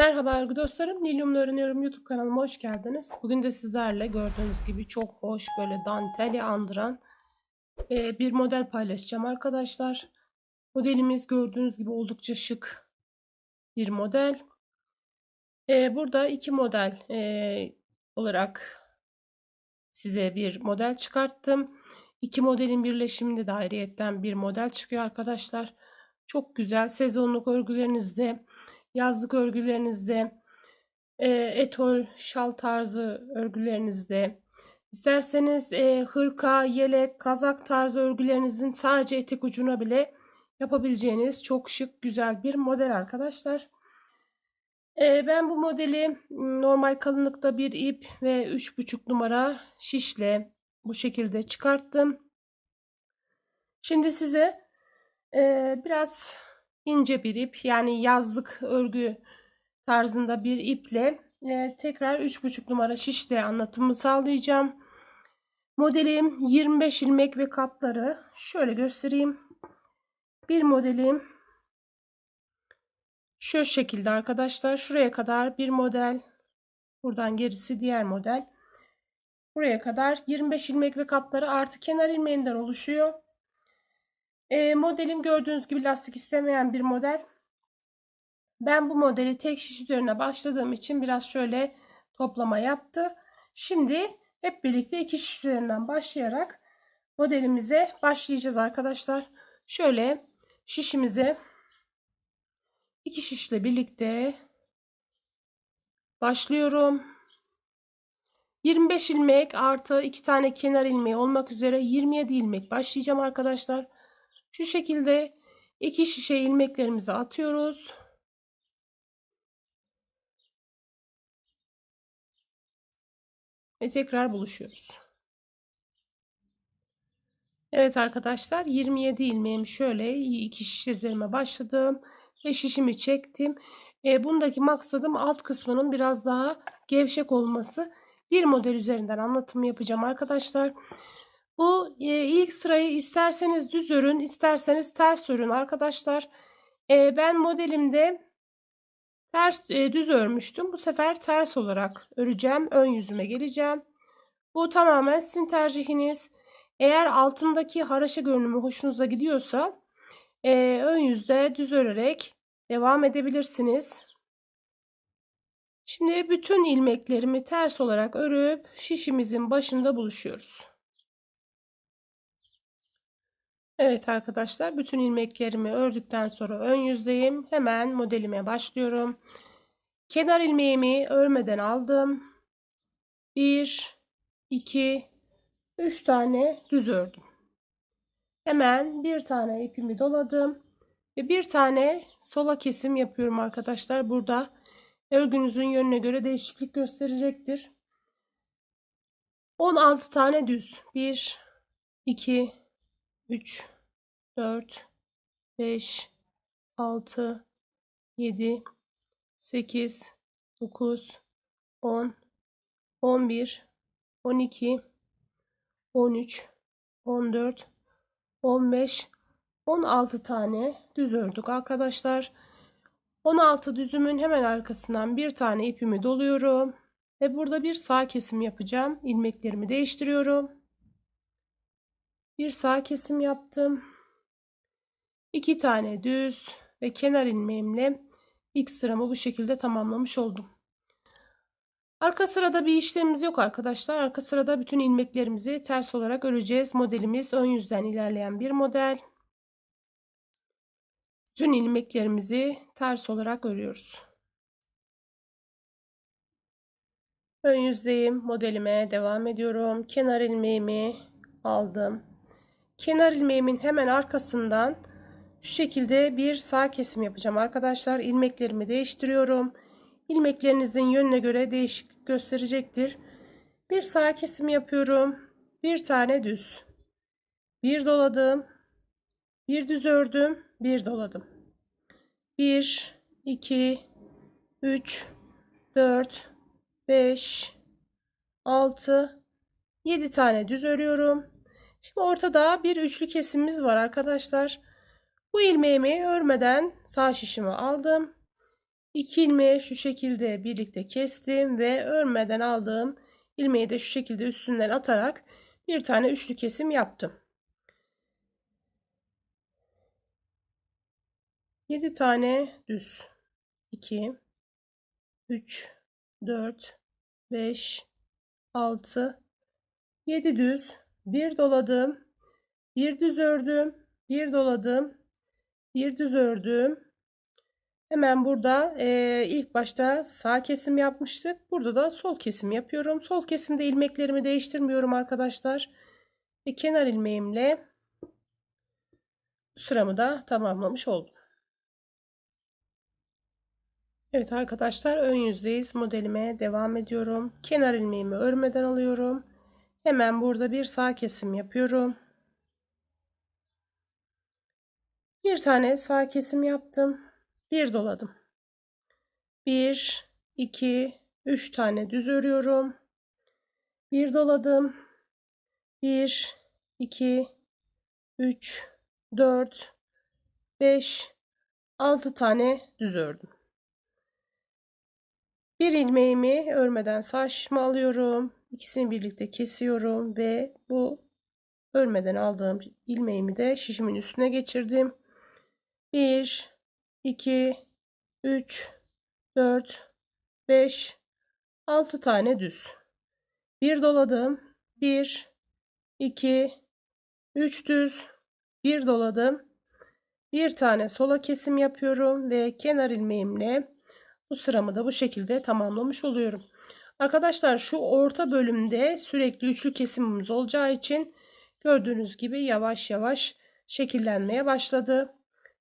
Merhaba örgü dostlarım. Nilyum'la öğreniyorum YouTube kanalıma hoş geldiniz. Bugün de sizlerle gördüğünüz gibi çok hoş böyle danteli andıran e, bir model paylaşacağım arkadaşlar. Modelimiz gördüğünüz gibi oldukça şık bir model. E, burada iki model e, olarak size bir model çıkarttım. İki modelin birleşiminde de ayrıyetten bir model çıkıyor arkadaşlar. Çok güzel sezonluk örgülerinizde yazlık örgülerinizde, e, etol, şal tarzı örgülerinizde, isterseniz e, hırka, yelek, kazak tarzı örgülerinizin sadece etek ucuna bile yapabileceğiniz çok şık, güzel bir model arkadaşlar. E, ben bu modeli normal kalınlıkta bir ip ve 3,5 numara şişle bu şekilde çıkarttım. Şimdi size e, biraz ince bir ip yani yazlık örgü tarzında bir iple e, tekrar 3,5 numara şişte anlatımı sağlayacağım. Modelim 25 ilmek ve katları şöyle göstereyim. Bir modelim şu şekilde arkadaşlar şuraya kadar bir model buradan gerisi diğer model buraya kadar 25 ilmek ve katları artı kenar ilmeğinden oluşuyor. E, modelim gördüğünüz gibi lastik istemeyen bir model. Ben bu modeli tek şiş üzerine başladığım için biraz şöyle toplama yaptı. Şimdi hep birlikte iki şiş üzerinden başlayarak modelimize başlayacağız arkadaşlar. Şöyle şişimize iki şişle birlikte başlıyorum. 25 ilmek artı iki tane kenar ilmeği olmak üzere 27 ilmek başlayacağım arkadaşlar. Şu şekilde iki şişe ilmeklerimizi atıyoruz. Ve tekrar buluşuyoruz. Evet arkadaşlar 27 ilmeğimi şöyle iki şişe üzerime başladım ve şişimi çektim. E, bundaki maksadım alt kısmının biraz daha gevşek olması. Bir model üzerinden anlatım yapacağım arkadaşlar. Bu e, ilk sırayı isterseniz düz örün, isterseniz ters örün arkadaşlar. E, ben modelimde ters e, düz örmüştüm. Bu sefer ters olarak öreceğim. Ön yüzüme geleceğim. Bu tamamen sizin tercihiniz. Eğer altındaki haraşa görünümü hoşunuza gidiyorsa e, ön yüzde düz örerek devam edebilirsiniz. Şimdi bütün ilmeklerimi ters olarak örüp şişimizin başında buluşuyoruz. Evet arkadaşlar bütün ilmeklerimi ördükten sonra ön yüzdeyim. Hemen modelime başlıyorum. Kenar ilmeğimi örmeden aldım. 1 2 3 tane düz ördüm. Hemen bir tane ipimi doladım ve bir tane sola kesim yapıyorum arkadaşlar. Burada örgünüzün yönüne göre değişiklik gösterecektir. 16 tane düz. 1 2 3 4 5 6 7 8 9 10 11 12 13 14 15 16 tane düz ördük arkadaşlar. 16 düzümün hemen arkasından bir tane ipimi doluyorum ve burada bir sağ kesim yapacağım. ilmeklerimi değiştiriyorum. Bir sağ kesim yaptım. İki tane düz ve kenar ilmeğimle ilk sıramı bu şekilde tamamlamış oldum. Arka sırada bir işlemimiz yok arkadaşlar. Arka sırada bütün ilmeklerimizi ters olarak öreceğiz. Modelimiz ön yüzden ilerleyen bir model. Bütün ilmeklerimizi ters olarak örüyoruz. Ön yüzdeyim. Modelime devam ediyorum. Kenar ilmeğimi aldım. Kenar ilmeğimin hemen arkasından şu şekilde bir sağ kesim yapacağım arkadaşlar. ilmeklerimi değiştiriyorum. İlmeklerinizin yönüne göre değişiklik gösterecektir. Bir sağ kesim yapıyorum. Bir tane düz. Bir doladım. Bir düz ördüm. Bir doladım. 1 2 3 4 5 6 7 tane düz örüyorum. Şimdi ortada bir üçlü kesimimiz var arkadaşlar. Bu ilmeğimi örmeden sağ şişimi aldım. İki ilmeği şu şekilde birlikte kestim ve örmeden aldığım ilmeği de şu şekilde üstünden atarak bir tane üçlü kesim yaptım. 7 tane düz. 2 3 4 5 6 7 düz, bir doladım, bir düz ördüm, bir doladım, bir düz ördüm. Hemen burada e, ilk başta sağ kesim yapmıştık. Burada da sol kesim yapıyorum. Sol kesimde ilmeklerimi değiştirmiyorum arkadaşlar. Ve kenar ilmeğimle sıramı da tamamlamış oldum. Evet arkadaşlar ön yüzdeyiz. Modelime devam ediyorum. Kenar ilmeğimi örmeden alıyorum. Hemen burada bir sağ kesim yapıyorum. Bir tane sağ kesim yaptım. Bir doladım. Bir, iki, üç tane düz örüyorum. Bir doladım. Bir, iki, üç, dört, beş, altı tane düz ördüm. Bir ilmeğimi örmeden şişime alıyorum. İkisini birlikte kesiyorum ve bu örmeden aldığım ilmeğimi de şişimin üstüne geçirdim. 1 2 3 4 5 6 tane düz. Bir doladım. 1 2 3 düz. Bir doladım. Bir tane sola kesim yapıyorum ve kenar ilmeğimle bu sıramı da bu şekilde tamamlamış oluyorum. Arkadaşlar şu orta bölümde sürekli üçlü kesimimiz olacağı için gördüğünüz gibi yavaş yavaş şekillenmeye başladı.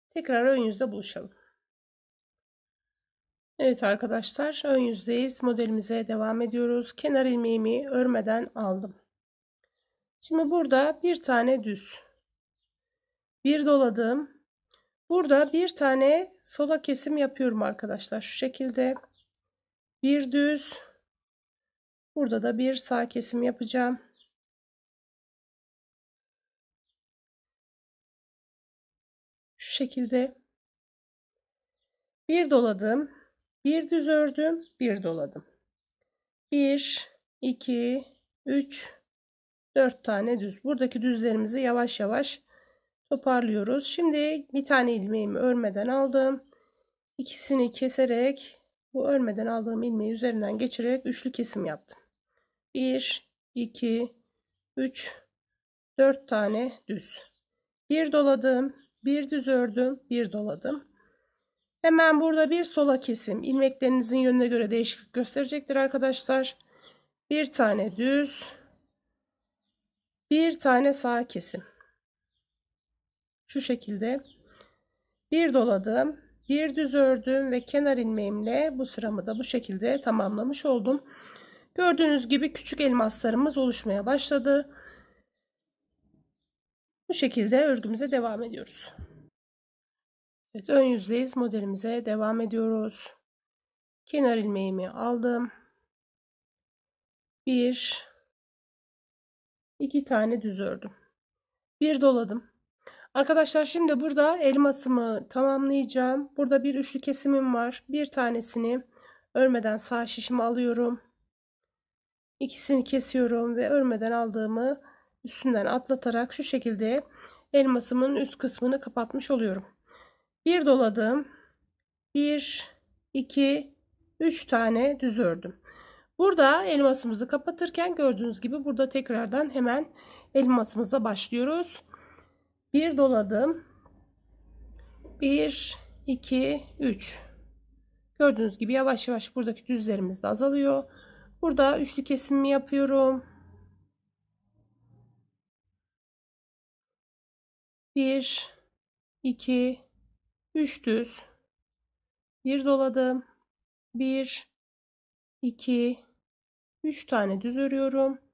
Tekrar ön yüzde buluşalım. Evet arkadaşlar ön yüzdeyiz. Modelimize devam ediyoruz. Kenar ilmeğimi örmeden aldım. Şimdi burada bir tane düz. Bir doladım. Burada bir tane sola kesim yapıyorum arkadaşlar. Şu şekilde. Bir düz. Burada da bir sağ kesim yapacağım. Şu şekilde. Bir doladım. Bir düz ördüm. Bir doladım. Bir, iki, üç, dört tane düz. Buradaki düzlerimizi yavaş yavaş toparlıyoruz. Şimdi bir tane ilmeğimi örmeden aldım. İkisini keserek bu örmeden aldığım ilmeği üzerinden geçirerek üçlü kesim yaptım. 1 2 3 4 tane düz. Bir doladım, bir düz ördüm, bir doladım. Hemen burada bir sola kesim. ilmeklerinizin yönüne göre değişiklik gösterecektir arkadaşlar. Bir tane düz, bir tane sağ kesim. Şu şekilde bir doladım, bir düz ördüm ve kenar ilmeğimle bu sıramı da bu şekilde tamamlamış oldum. Gördüğünüz gibi küçük elmaslarımız oluşmaya başladı. Bu şekilde örgümüze devam ediyoruz. Evet, ön yüzdeyiz. Modelimize devam ediyoruz. Kenar ilmeğimi aldım. Bir, iki tane düz ördüm. Bir doladım. Arkadaşlar şimdi burada elmasımı tamamlayacağım. Burada bir üçlü kesimim var. Bir tanesini örmeden sağ şişimi alıyorum. İkisini kesiyorum ve örmeden aldığımı üstünden atlatarak şu şekilde elmasımın üst kısmını kapatmış oluyorum. Bir doladım. Bir, iki, üç tane düz ördüm. Burada elmasımızı kapatırken gördüğünüz gibi burada tekrardan hemen elmasımıza başlıyoruz. Bir doladım. Bir, iki, üç. Gördüğünüz gibi yavaş yavaş buradaki düzlerimiz de azalıyor. Burada üçlü kesimimi yapıyorum. Bir, iki, üç düz. Bir doladım. Bir, iki, üç tane düz örüyorum.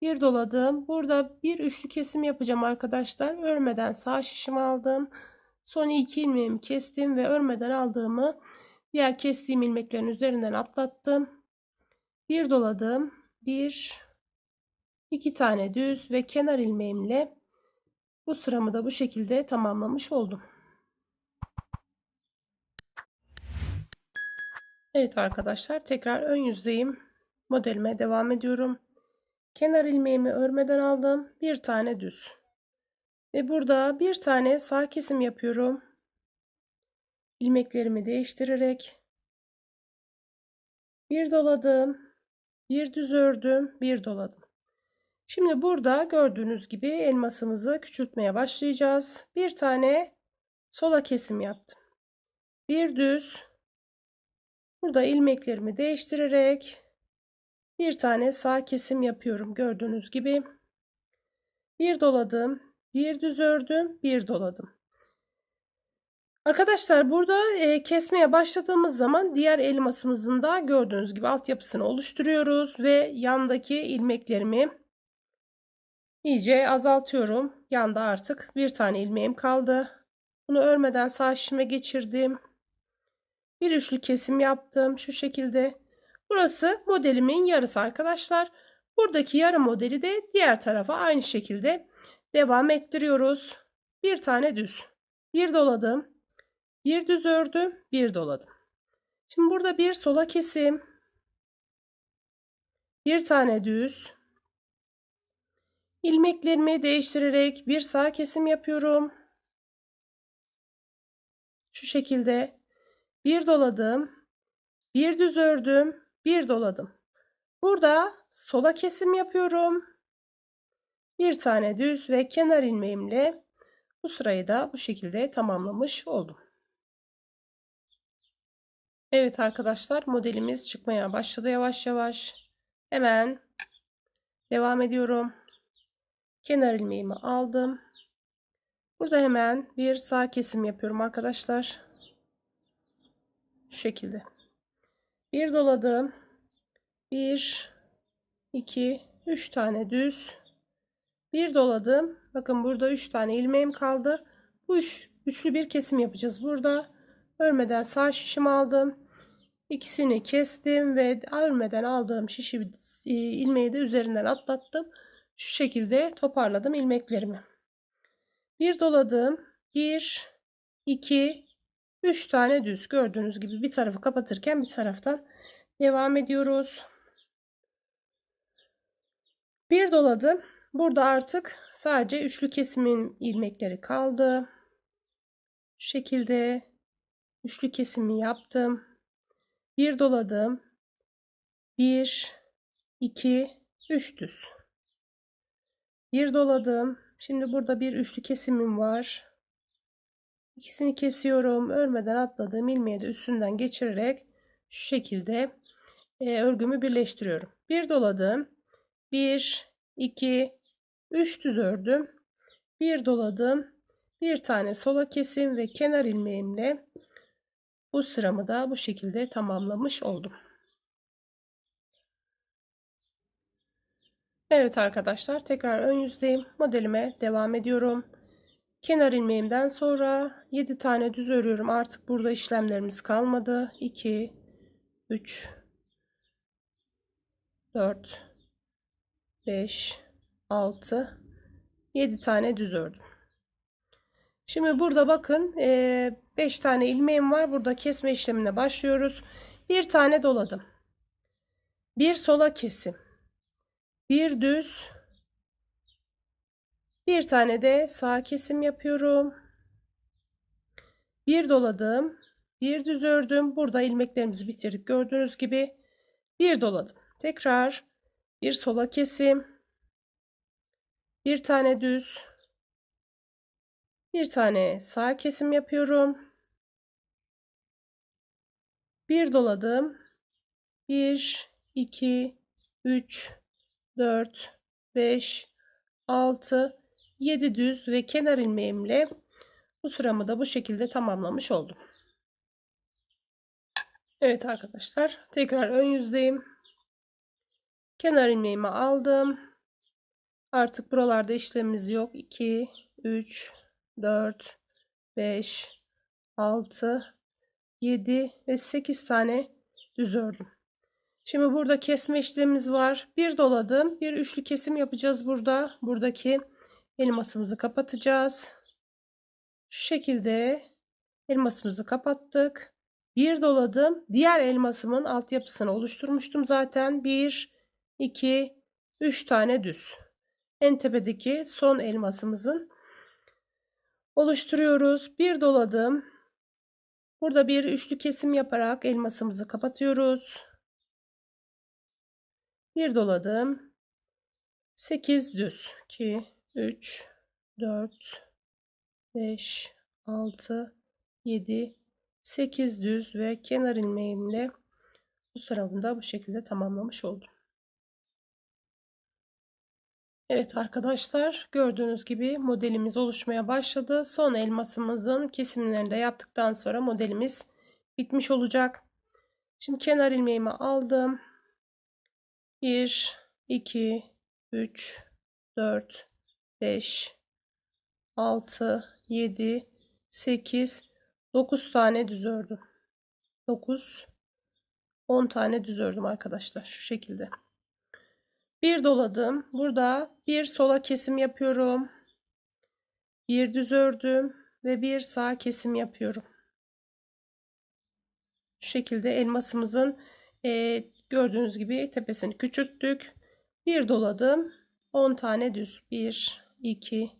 Bir doladım. Burada bir üçlü kesim yapacağım arkadaşlar. Örmeden sağ şişimi aldım. Son iki ilmeğimi kestim ve örmeden aldığımı diğer kestiğim ilmeklerin üzerinden atlattım bir doladım. Bir, iki tane düz ve kenar ilmeğimle bu sıramı da bu şekilde tamamlamış oldum. Evet arkadaşlar tekrar ön yüzdeyim. Modelime devam ediyorum. Kenar ilmeğimi örmeden aldım. Bir tane düz. Ve burada bir tane sağ kesim yapıyorum. İlmeklerimi değiştirerek bir doladım, bir düz ördüm, bir doladım. Şimdi burada gördüğünüz gibi elmasımızı küçültmeye başlayacağız. Bir tane sola kesim yaptım. Bir düz. Burada ilmeklerimi değiştirerek bir tane sağ kesim yapıyorum gördüğünüz gibi. Bir doladım, bir düz ördüm, bir doladım. Arkadaşlar burada e, kesmeye başladığımız zaman diğer elmasımızın da gördüğünüz gibi altyapısını oluşturuyoruz ve yandaki ilmeklerimi iyice azaltıyorum. Yanda artık bir tane ilmeğim kaldı. Bunu örmeden sağ şişime geçirdim. Bir üçlü kesim yaptım şu şekilde. Burası modelimin yarısı arkadaşlar. Buradaki yarı modeli de diğer tarafa aynı şekilde devam ettiriyoruz. Bir tane düz. Bir doladım. Bir düz ördüm. Bir doladım. Şimdi burada bir sola kesim. Bir tane düz. İlmeklerimi değiştirerek bir sağ kesim yapıyorum. Şu şekilde bir doladım. Bir düz ördüm. Bir doladım. Burada sola kesim yapıyorum. Bir tane düz ve kenar ilmeğimle bu sırayı da bu şekilde tamamlamış oldum. Evet arkadaşlar modelimiz çıkmaya başladı yavaş yavaş. Hemen devam ediyorum. Kenar ilmeğimi aldım. Burada hemen bir sağ kesim yapıyorum arkadaşlar. Şu şekilde. Bir doladım. Bir, iki, üç tane düz. Bir doladım. Bakın burada üç tane ilmeğim kaldı. Bu üç, üçlü bir kesim yapacağız burada. Örmeden sağ şişim aldım. İkisini kestim ve örmeden aldığım şişi e, ilmeği de üzerinden atlattım. Şu şekilde toparladım ilmeklerimi. Bir doladım. Bir, iki, üç tane düz. Gördüğünüz gibi bir tarafı kapatırken bir taraftan devam ediyoruz. Bir doladım. Burada artık sadece üçlü kesimin ilmekleri kaldı. Şu şekilde üçlü kesimi yaptım. Bir doladım. Bir, iki, üç düz. Bir doladım. Şimdi burada bir üçlü kesimim var. İkisini kesiyorum. Örmeden atladığım ilmeği de üstünden geçirerek şu şekilde e, örgümü birleştiriyorum. Bir doladım. Bir, iki, üç düz ördüm. Bir doladım. Bir tane sola kesim ve kenar ilmeğimle bu sıramı da bu şekilde tamamlamış oldum. Evet arkadaşlar tekrar ön yüzdeyim. Modelime devam ediyorum. Kenar ilmeğimden sonra 7 tane düz örüyorum. Artık burada işlemlerimiz kalmadı. 2 3 4 5 6 7 tane düz ördüm. Şimdi burada bakın 5 tane ilmeğim var. Burada kesme işlemine başlıyoruz. Bir tane doladım. Bir sola kesim. Bir düz. Bir tane de sağ kesim yapıyorum. Bir doladım. Bir düz ördüm. Burada ilmeklerimizi bitirdik. Gördüğünüz gibi bir doladım. Tekrar bir sola kesim. Bir tane düz. Bir tane sağ kesim yapıyorum. Bir doladım. 1 2 3 4 5 6 7 düz ve kenar ilmeğimle bu sıramı da bu şekilde tamamlamış oldum. Evet arkadaşlar tekrar ön yüzdeyim. Kenar ilmeğimi aldım. Artık buralarda işlemimiz yok. 2 3 4, 5, 6, 7 ve 8 tane düz ördüm. Şimdi burada kesme işlemimiz var. Bir doladım. Bir üçlü kesim yapacağız burada. Buradaki elmasımızı kapatacağız. Şu şekilde elmasımızı kapattık. Bir doladım. Diğer elmasımın altyapısını oluşturmuştum zaten. 1, 2, 3 tane düz. En tepedeki son elmasımızın oluşturuyoruz. Bir doladım. Burada bir üçlü kesim yaparak elmasımızı kapatıyoruz. Bir doladım. 8 düz. 2, 3, 4, 5, 6, 7, 8 düz ve kenar ilmeğimle bu sıramı da bu şekilde tamamlamış oldum. Evet arkadaşlar gördüğünüz gibi modelimiz oluşmaya başladı. Son elmasımızın kesimlerini de yaptıktan sonra modelimiz bitmiş olacak. Şimdi kenar ilmeğimi aldım. 1, 2, 3, 4, 5, 6, 7, 8, 9 tane düz ördüm. 9, 10 tane düz ördüm arkadaşlar şu şekilde. Bir doladım. Burada bir sola kesim yapıyorum. Bir düz ördüm ve bir sağ kesim yapıyorum. Şu şekilde elmasımızın e, gördüğünüz gibi tepesini küçülttük. Bir doladım. 10 tane düz. 1, 2,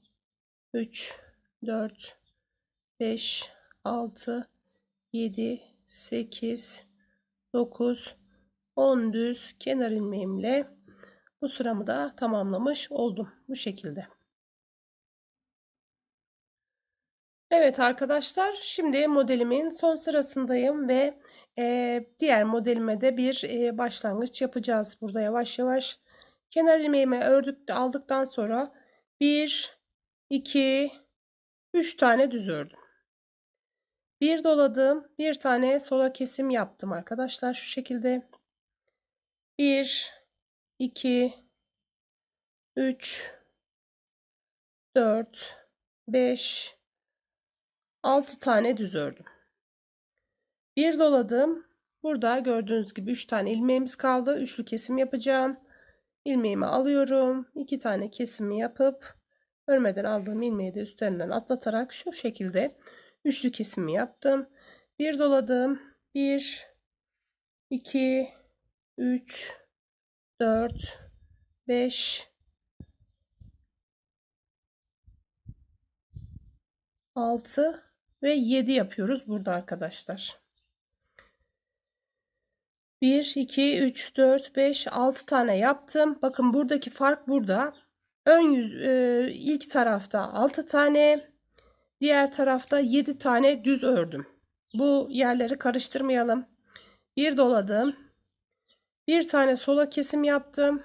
3, 4, 5, 6, 7, 8, 9, 10 düz kenar ilmeğimle bu sıramı da tamamlamış oldum. Bu şekilde. Evet arkadaşlar şimdi modelimin son sırasındayım ve e, diğer modelime de bir e, başlangıç yapacağız. Burada yavaş yavaş kenar ilmeğimi ördük aldıktan sonra 1, 2, 3 tane düz ördüm. Bir doladım. Bir tane sola kesim yaptım arkadaşlar. Şu şekilde. 1, 2, 3, 4, 5, 6 tane düz ördüm. Bir doladım. Burada gördüğünüz gibi 3 tane ilmeğimiz kaldı. Üçlü kesim yapacağım. İlmeğimi alıyorum. 2 tane kesimi yapıp örmeden aldığım ilmeği de üstlerinden atlatarak şu şekilde üçlü kesimi yaptım. Bir doladım. 1 2 3 4 5 6 ve 7 yapıyoruz burada arkadaşlar. 1 2 3 4 5 6 tane yaptım. Bakın buradaki fark burada. Ön yüz e, ilk tarafta 6 tane, diğer tarafta 7 tane düz ördüm. Bu yerleri karıştırmayalım. Bir doladım. Bir tane sola kesim yaptım.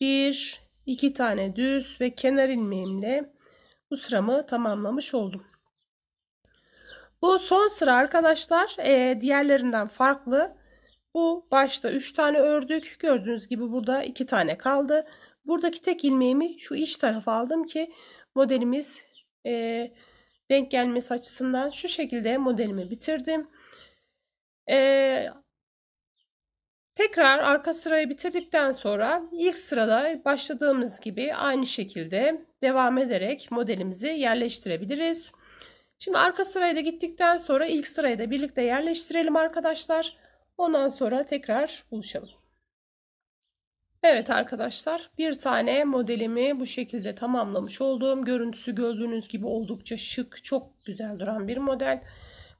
Bir, iki tane düz ve kenar ilmeğimle bu sıramı tamamlamış oldum. Bu son sıra arkadaşlar e, diğerlerinden farklı. Bu başta 3 tane ördük. Gördüğünüz gibi burada 2 tane kaldı. Buradaki tek ilmeğimi şu iç tarafa aldım ki modelimiz e, denk gelmesi açısından şu şekilde modelimi bitirdim. E, tekrar arka sırayı bitirdikten sonra ilk sırada başladığımız gibi aynı şekilde devam ederek modelimizi yerleştirebiliriz. Şimdi arka sıraya da gittikten sonra ilk sırayı da birlikte yerleştirelim arkadaşlar. Ondan sonra tekrar buluşalım. Evet arkadaşlar bir tane modelimi bu şekilde tamamlamış oldum. Görüntüsü gördüğünüz gibi oldukça şık çok güzel duran bir model.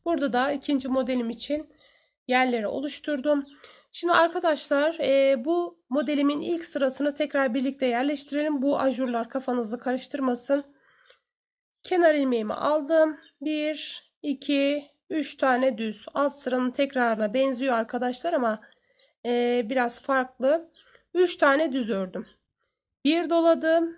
Burada da ikinci modelim için yerleri oluşturdum. Şimdi arkadaşlar e, bu modelimin ilk sırasını tekrar birlikte yerleştirelim. Bu ajurlar kafanızı karıştırmasın. Kenar ilmeğimi aldım. 1, 2, 3 tane düz. Alt sıranın tekrarına benziyor arkadaşlar ama e, biraz farklı. 3 tane düz ördüm. Bir doladım.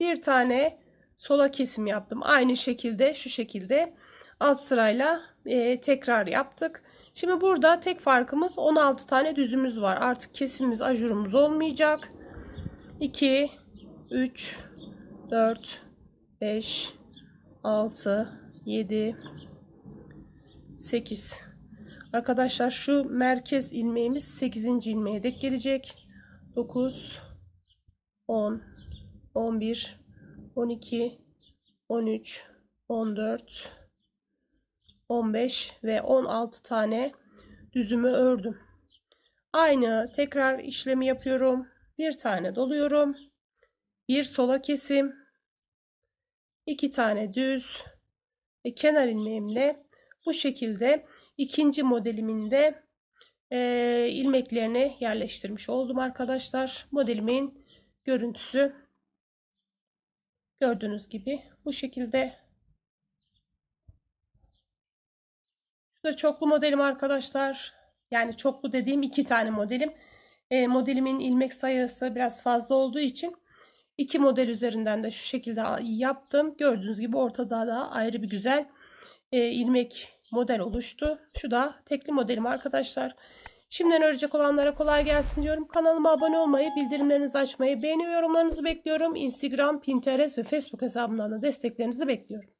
Bir tane sola kesim yaptım. Aynı şekilde şu şekilde alt sırayla e, tekrar yaptık. Şimdi burada tek farkımız 16 tane düzümüz var. Artık kesimimiz ajurumuz olmayacak. 2 3 4 5 6 7 8 Arkadaşlar şu merkez ilmeğimiz 8. ilmeğe dek gelecek. 9 10 11 12 13 14 15 ve 16 tane düzümü ördüm. Aynı tekrar işlemi yapıyorum. Bir tane doluyorum. Bir sola kesim. iki tane düz ve kenar ilmeğimle bu şekilde ikinci modelimin de e, ilmeklerini yerleştirmiş oldum arkadaşlar. Modelimin görüntüsü gördüğünüz gibi bu şekilde. Şu da çoklu modelim arkadaşlar. Yani çoklu dediğim iki tane modelim. E, modelimin ilmek sayısı biraz fazla olduğu için iki model üzerinden de şu şekilde yaptım. Gördüğünüz gibi ortada da ayrı bir güzel e, ilmek model oluştu. Şu da tekli modelim arkadaşlar. Şimdiden örecek olanlara kolay gelsin diyorum. Kanalıma abone olmayı, bildirimlerinizi açmayı, beğeni ve yorumlarınızı bekliyorum. Instagram, Pinterest ve Facebook hesabımdan da desteklerinizi bekliyorum.